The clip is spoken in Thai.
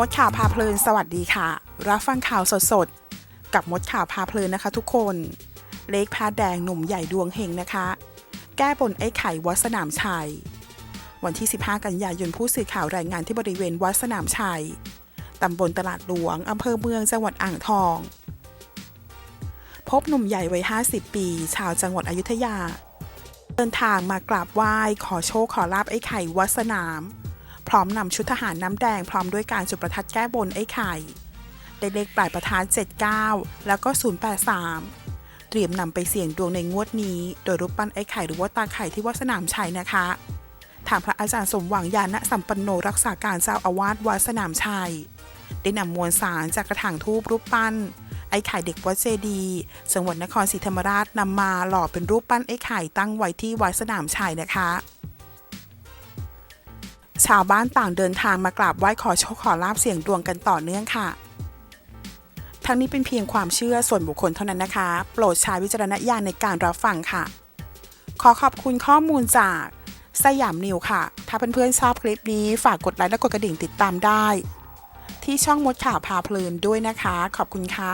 มดข่าวพาเพลินสวัสดีค่ะ รับฟังข่าวสดๆ กับมดข่าวพาเพลินนะคะทุกคน เลขพาแดงหนุ่มใหญ่ดวงเฮงนะคะ แก้บนไอ้ไข่วัดสนามชัย วันที่ 15 กันยายนผู้สื่อข่าวรายงานที่บริเวณวัดสนามชัย ตำบลตลาดหลวง อำเภอเมืองจังหวัดอ่างทอง พบหนุ่มใหญ่วัย 50 ปี ชาวจังหวัดอยุธยา เดินทางมากราบไหว้ขอโชคขอลาบไอ้ไข่วัดสนาม พร้อมนำชุดทหารน้ำแดงพร้อมด้วยการจุดประทัดแก้บนไอ้ไข่ได้เลขปลายประทัด79 แล้วก็ 083 เตรียมนำไปเสี่ยงดวงในงวดนี้ โดยรูปปั้นไอ้ไข่หรือว่าตาไข่ที่วัดสนามชัยนะคะทางพระอาจารย์สมหวังยานะสัมปันโนรักษาการเจ้าอาวาสวัดสนามชัย ได้นำมวลสารจากกระถางทูปรูปปั้น ไอ้ไข่เด็กวัดเจดีย์จังหวัดนครศรีธรรมราชนำมาหล่อเป็นรูปปั้นไอ้ไข่ตั้งไว้ที่วัดสนามชัยนะคะ ชาวบ้านต่างเดินทางมากราบไหว้ขอโชคขอลาบเสี่ยงดวงกันต่อเนื่องค่ะ ทั้งนี้เป็นเพียงความเชื่อส่วนบุคคลเท่านั้นนะคะ โปรดใช้วิจารณญาณในการรับฟังค่ะ ขอขอบคุณข้อมูลจากสยามนิวค่ะ ถ้าเพื่อนๆชอบคลิปนี้ฝากกดไลค์และกดกระดิ่งติดตามได้ ที่ช่องมดข่าวพาเพลินด้วยนะคะ ขอบคุณค่ะ